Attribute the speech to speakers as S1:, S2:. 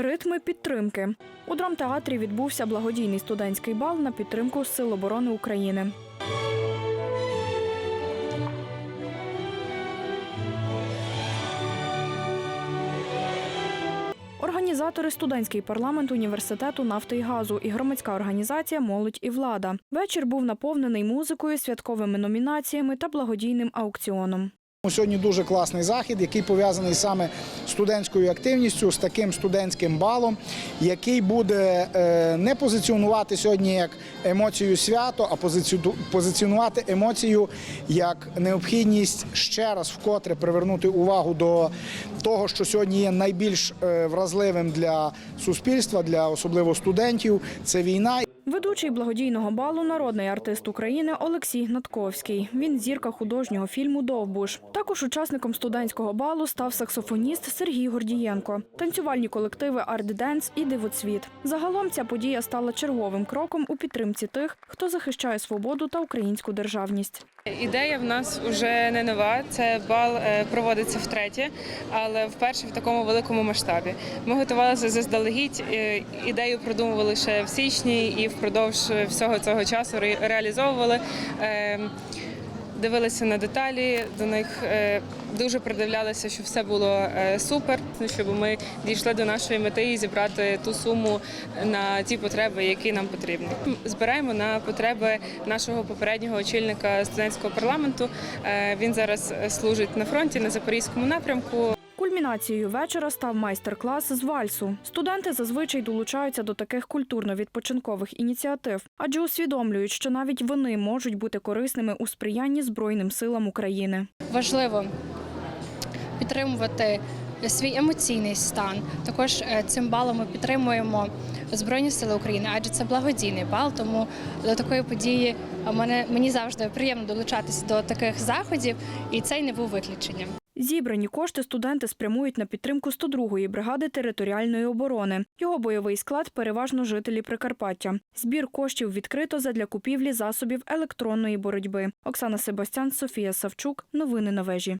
S1: Ритми підтримки у драмтеатрі відбувся благодійний студентський бал на підтримку Сил оборони України. Організатори студентський парламент університету нафти і газу і громадська організація Молодь і влада. Вечір був наповнений музикою, святковими номінаціями та благодійним аукціоном.
S2: Сьогодні дуже класний захід, який пов'язаний саме студентською активністю, з таким студентським балом, який буде е, не позиціонувати сьогодні як емоцію свято, а позиціону- позиціонувати емоцію як необхідність ще раз вкотре привернути увагу до того, що сьогодні є найбільш е, вразливим для суспільства, для особливо студентів. Це війна.
S1: Ведучий благодійного балу народний артист України Олексій Гнатковський. Він зірка художнього фільму Довбуш. Також учасником студентського балу став саксофоніст Сергій Гордієнко. Танцювальні колективи Арт Денс і Дивоцвіт. Загалом ця подія стала черговим кроком у підтримці тих, хто захищає свободу та українську державність.
S3: Ідея в нас вже не нова. Це бал е, проводиться втретє, але вперше в такому великому масштабі. Ми готувалися заздалегідь. е, Ідею продумували ще в січні і впродовж всього цього часу реалізовували. Дивилися на деталі, до них е, дуже придивлялися, щоб все було е, супер, щоб ми дійшли до нашої мети і зібрати ту суму на ті потреби, які нам потрібні. Збираємо на потреби нашого попереднього очільника студентського парламенту. Е, Він зараз служить на фронті на запорізькому напрямку.
S1: Кульмінацією вечора став майстер-клас з вальсу. Студенти зазвичай долучаються до таких культурно-відпочинкових ініціатив, адже усвідомлюють, що навіть вони можуть бути корисними у сприянні Збройним силам України.
S4: важливо підтримувати свій емоційний стан. Також е, цим балом ми підтримуємо Збройні Сили України, адже це благодійний бал. Тому до такої події е, мене мені завжди приємно долучатися до таких заходів, і цей не був виключенням.
S1: Зібрані кошти студенти спрямують на підтримку 102-ї бригади територіальної оборони. Його бойовий склад переважно жителі Прикарпаття. Збір коштів відкрито задля купівлі засобів електронної боротьби. Оксана Себастян, Софія Савчук. Новини на вежі.